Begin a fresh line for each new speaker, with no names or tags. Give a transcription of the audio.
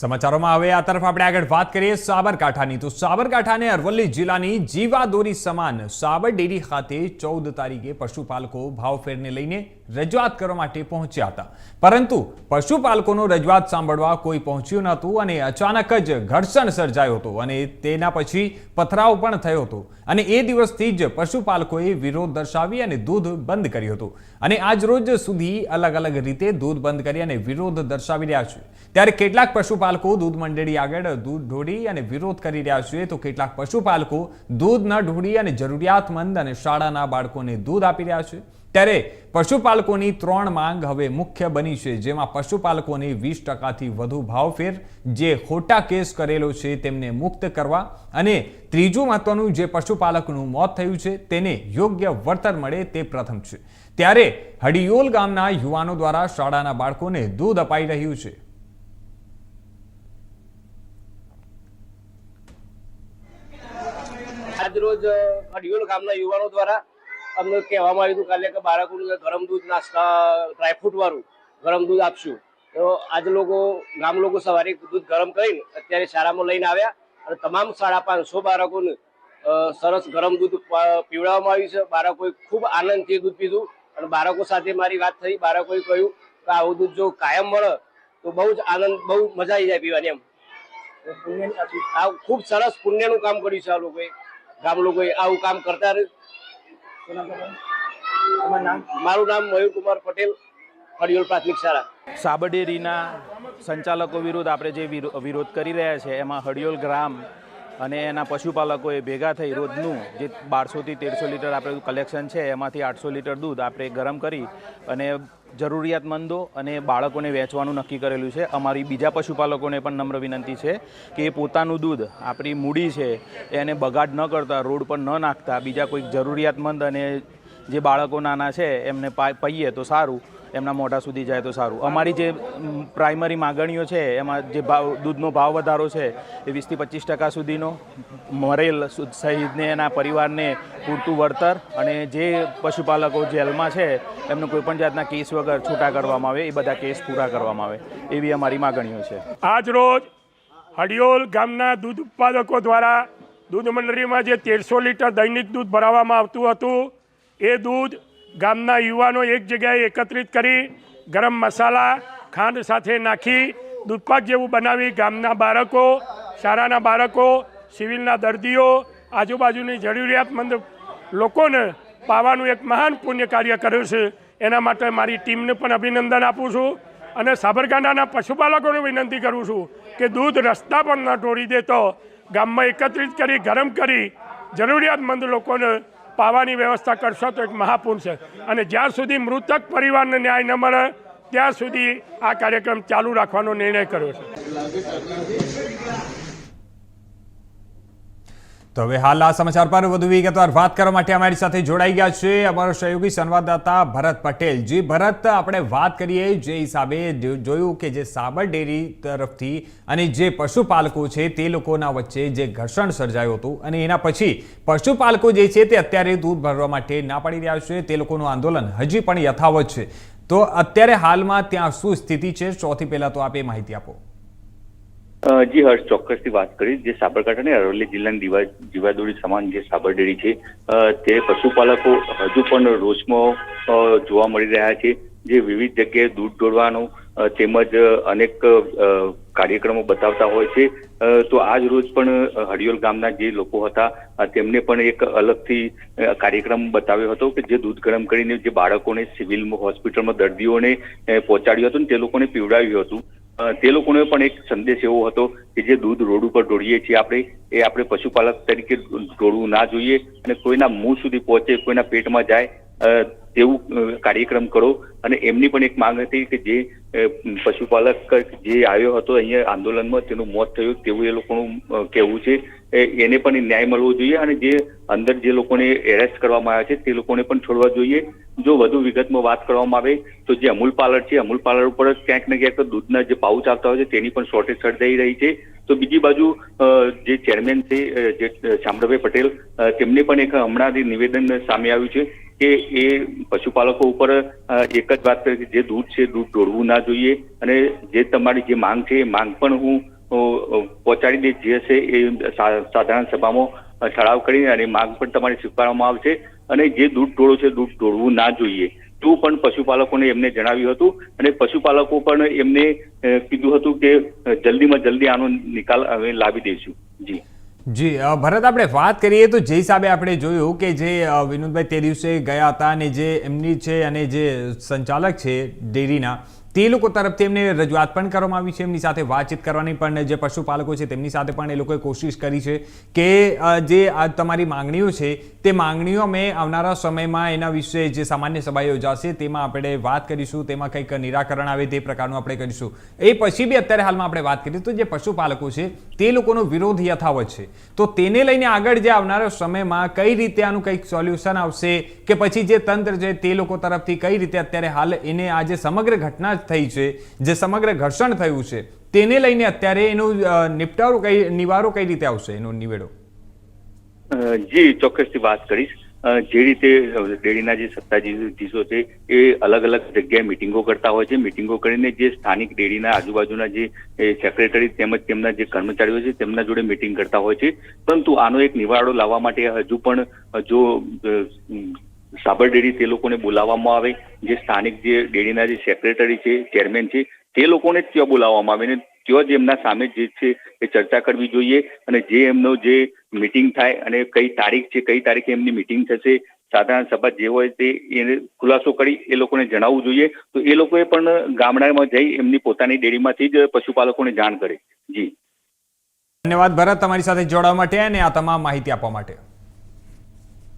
સમાચારોમાં હવે આ તરફ આપણે આગળ વાત કરીએ સાબરકાંઠાની. તો સાબરકાંઠા અને અરવલ્લી જિલ્લાની જીવાદોરી સમાન સાબર ડેરી ખાતે ચૌદ તારીખે પશુપાલકો ભાવફેરને લઈને રજૂઆત કરવા માટે પહોંચ્યા હતા. પરંતુ પશુપાલકોનો રજૂઆત સાંભળવા કોઈ પહોંચ્યું નહોતું અને અચાનક જ ઘર્ષણ સર્જાયો હતો અને તેના પછી પથરાવ પણ થયો હતો. અને એ દિવસથી જ પશુપાલકોએ વિરોધ દર્શાવી અને દૂધ બંધ કર્યું હતું. અને આજ રોજ સુધી અલગ અલગ રીતે દૂધ બંધ કરી અને વિરોધ દર્શાવી રહ્યા છે. ત્યારે કેટલાક પશુપાલકો દૂધ મંડળી આગળ દૂધ ઢોળી અને વિરોધ કરી રહ્યા છે તો કેટલાક પશુપાલકો દૂધ ન ઢોળી અને જરૂરિયાતમંદ અને શાળાના બાળકોને દૂધ આપી રહ્યા છે. ત્યારે પશુપાલકોની ત્રણ માંગ હવે મુખ્ય બની છે. જેમાં પશુપાલકોને વીસ ટકાથી વધુ ભાવફેર જે ખોટા કેસ કરેલો છે તેમને મુક્ત કરવા અને ત્રીજું મહત્વનું, જે પશુપાલકનું મોત થયું છે તેને યોગ્ય વળતર મળે તે પ્રથમ છે. ત્યારે હડિયોલ ગામના યુવાનો દ્વારા શાળાના બાળકોને દૂધ અપાઈ રહ્યું છે.
આજ રોજ હડિયોલ ગામના યુવાનો દ્વારા અમને કહેવામાં આવ્યું હતું કાલે કે બાળકોને ગરમ દૂધ નાસ્તા ડ્રાયફ્રૂટ વાળું ગરમ દૂધ આપશું. તો આજ લોકો ગામ લોકો સવારે દૂધ ગરમ કરીને અત્યારે શાળામાં લઈને આવ્યા અને તમામ સાડા પાંચસો બાળકોને સરસ ગરમ દૂધ પીવડાવવામાં આવ્યું છે. બાળકોએ ખૂબ આનંદથી દૂધ પીધું અને બાળકો સાથે મારી વાત થઈ. બાળકોએ કહ્યું કે આવું દૂધ જો કાયમ મળે તો બહુ જ આનંદ બહુ મજા આવી જાય પીવાની એમ. આ ખૂબ સરસ પુણ્યનું કામ કર્યું છે આ લોકોએ. ગામ લોકોએ આવું કામ કરતા રહે મારું નામ મયુરકુમાર પટેલ હડિયોલ પ્રાથમિક શાળા.
સાબરડેરીના સંચાલકો વિરુદ્ધ આપણે જે વિરો- વિરોધ કરી રહ્યા છે એમાં હડિયોલ ગ્રામ અને એના પશુપાલકોએ ભેગા થઈ રોજનું જે બારસોથી તેરસો લીટર આપણે કલેક્શન છે, એમાંથી આઠસો લીટર દૂધ આપણે ગરમ કરી અને જરૂરિયાતમંદો અને બાળકોને વેચવાનું નક્કી કરેલું છે. અમારી બીજા પશુપાલકોને પણ નમ્ર વિનંતી છે કે એ પોતાનું દૂધ, આપણી મૂડી છે, એને બગાડ ન કરતા, રોડ પર ન નાખતા, બીજા કોઈક જરૂરિયાતમંદ અને જે બાળકો નાના છે, એમને પહીએ તો સારું, એમના મોઢા સુધી જાય તો સારું. અમારી જે પ્રાઇમરી માગણીઓ છે, એમાં જે ભાવ, દૂધનો ભાવ વધારો છે, એ વીસથી પચીસ ટકા સુધીનો. મરેલ શહીદને, એના પરિવારને પૂરતું વળતર અને જે પશુપાલકો જેલમાં છે, એમને કોઈપણ જાતના કેસ વગર છૂટા કરવામાં આવે, એ બધા કેસ પૂરા કરવામાં આવે, એવી અમારી માગણીઓ છે.
આજ રોજ હડિયોલ ગામના દૂધ ઉત્પાદકો દ્વારા દૂધ મંડળીમાં જે તેરસો લીટર દૈનિક દૂધ ભરાવવામાં આવતું હતું એ દૂધ ગામના યુવાનો એક જગ્યાએ એકત્રિત કરી ગરમ મસાલા, ખાંડ સાથે નાખી, દૂધપાક જેવું બનાવી ગામના બાળકો, શાળાના બાળકો, સિવિલના દર્દીઓ, આજુબાજુની જરૂરિયાતમંદ લોકોને પાવાનું એક મહાન પુણ્ય કાર્ય કર્યું છે. એના માટે મારી ટીમને પણ અભિનંદન આપું છું અને સાબરકાંઠાના પશુપાલકોને વિનંતી કરું છું કે દૂધ રસ્તા પર ન ઢોળી દેતો ગામમાં એકત્રિત કરી, ગરમ કરી જરૂરિયાતમંદ લોકોને પાવાની વ્યવસ્થા કરશો તો એક મહાપુન છે. અને જ્યાં સુધી મૃતક પરિવારને ન્યાય ન મળે ત્યાં સુધી આ કાર્યક્રમ ચાલુ રાખવાનો નિર્ણય કર્યો છે.
તો હવે હાલ આ સમાચાર પર વધુ વિગતવાર વાત કરવા માટે અમારી સાથે જોડાઈ ગયા છે અમારો સહયોગી સંવાદદાતા ભરત પટેલ. જી ભરત, આપણે વાત કરીએ જે હિસાબે જોયું કે જે સાબર ડેરી તરફથી અને જે પશુપાલકો છે તે લોકોના વચ્ચે જે ઘર્ષણ સર્જાયું હતું અને એના પછી પશુપાલકો જે છે તે અત્યારે દૂધ ભરવા માટે ના પાડી રહ્યા છે. તે લોકોનું આંદોલન હજી પણ યથાવત છે. તો અત્યારે હાલમાં ત્યાં શું સ્થિતિ છે? સૌથી પહેલાં તો આપ એ માહિતી આપો.
જી હર્ષ, ચોક્કસથી વાત કરીશ. જે સાબરકાંઠા અને અરવલ્લી જિલ્લાની દીવા, જીવાદોરી સમાન જે સાબરડેરી છે તે પશુપાલકો હજુ પણ રોષમાં જોવા મળી રહ્યા છે. જે વિવિધ જગ્યાએ દૂધ દોડવાનો તેમજ અનેક કાર્યક્રમો બતાવતા હોય છે. તો આજ રોજ પણ હરિયોલ ગામના જે લોકો હતા તેમને પણ એક અલગથી કાર્યક્રમ બતાવ્યો હતો કે જે દૂધ ગરમ કરીને જે બાળકોને સિવિલ હોસ્પિટલમાં દર્દીઓને પહોંચાડ્યું હતું ને તે લોકોને પીવડાવ્યું હતું. તે લોકોને પણ એક સંદેશ એવો હતો કે જે દૂધ રોડ ઉપર ઢોળીએ છીએ આપણે, એ આપણે પશુપાલક તરીકે ઢોળવું ના જોઈએ અને કોઈના મોં સુધી પહોંચે, કોઈના પેટમાં જાય તેવું કાર્યક્રમ કરો. અને એમની પણ એક માંગ હતી કે જે પશુપાલક જે આવ્યો હતો અહીંયા આંદોલનમાં, તેનું મોત થયું, તેવું એ લોકોનું કહેવું છે. એને પણ ન્યાય મળવો જોઈએ અને જે અંદર જે લોકોને એરેસ્ટ કરવામાં આવ્યા છે તે લોકોને પણ છોડવા જોઈએ. જો વધુ વિગતમાં વાત કરવામાં આવે તો જે અમૂલ પાર્લર છે, અમૂલ પાર્લર ઉપર ક્યાંક ને ક્યાંક દૂધના જે પાઉચ આવતા હોય છે, તેની પણ શોર્ટેજ સર્જાઈ રહી છે. તો બીજી બાજુ જે ચેરમેન છે જે શામળભાઈ પટેલ તેમને પણ એક હમણાં નિવેદન સામે આવ્યું છે કે એ પશુપાલકો ઉપર એક જ વાત કરી જે દૂધ છે, દૂધ ઢોળવું ના જોઈએ અને જે તમારી જે માંગ છે એ માંગ પણ હું પહોંચાડી દે જે છે એ સાધારણ સભામાં ઠરાવ કરીને અને માંગ પણ તમારી સ્વીકારવામાં આવશે અને જે દૂધ ઢોળો છે દૂધ ટોળવું ના જોઈએ. તું પણ પશુપાલકોને એમને જણાવ્યું હતું અને પશુપાલકો પણ એમને કીધું હતું કે જલ્દીમાં જલ્દી આનો નિકાલ અમે લાવી દઈશું. જી.
જી ભરત, આપણે વાત કરીએ તો જે હિસાબે આપણે જોયું કે જે વિનોદભાઈ તે દિવસે ગયા હતા અને જે એમની છે અને જે સંચાલક છે ડેરીના તે લોકો તરફથી એમને રજૂઆત પણ કરવામાં આવી છે, એમની સાથે વાતચીત કરવાની પણ જે પશુપાલકો છે તેમની સાથે પણ એ લોકોએ કોશિશ કરી છે કે જે તમારી માંગણીઓ છે, તે માંગણીઓ અમે આવનારા સમયમાં એના વિશે જે સામાન્ય સભા યોજાશે તેમાં આપણે વાત કરીશું, તેમાં કંઈક નિરાકરણ આવે તે પ્રકારનું આપણે કરીશું. એ પછી બી અત્યારે હાલમાં આપણે વાત કરીએ તો જે પશુપાલકો છે, તે લોકોનો વિરોધ યથાવત છે. તો તેને લઈને આગળ જે આવનારા સમયમાં કઈ રીતે આનું કંઈક સોલ્યુશન આવશે કે પછી જે તંત્ર છે તે લોકો તરફથી કઈ રીતે અત્યારે હાલ એને આ જે સમગ્ર ઘટના થઈ છે, જે સમગ્ર ઘર્ષણ થયું છે, તેને લઈને અત્યારે એનું નિપટારો કઈ, નિવારો કઈ રીતે આવશે એનો નિવેડો?
જી, ચોક્કસથી વાત કરીશ. જે રીતે ડેરીના જે સત્તાધીશો છે, એ અલગ અલગ જગ્યાએ મિટિંગો કરતા હોય છે. મિટિંગો કરીને જે સ્થાનિક ડેરીના આજુબાજુના જે સેક્રેટરી તેમજ તેમના જે કર્મચારીઓ છે, તેમના જોડે મિટિંગ કરતા હોય છે. પરંતુ આનો એક નિવાડો લાવવા માટે હજુ પણ, જો સાબર ડેરી તે લોકોને બોલાવવામાં આવે, જે સ્થાનિક જે ડેરીના જે સેક્રેટરી છે ચેરમેન છે, તે લોકોને ત્યાં બોલાવવામાં આવે અને ત્યાં જ એમના સામે જે છે એ ચર્ચા કરવી જોઈએ અને જે એમનો જે મિટિંગ થાય અને કઈ તારીખ છે, કઈ તારીખે એમની મિટિંગ થશે, સાધારણ સભા જે હોય તે એને ખુલાસો કરી એ લોકોને જણાવવું જોઈએ. તો એ લોકોએ પણ ગામડામાં જઈ એમની પોતાની ડેરીમાંથી જ પશુપાલકોને જાણ કરે. જી.
ધન્યવાદ ભરત, તમારી સાથે જોડાવા માટે અને આ તમામ માહિતી આપવા માટે.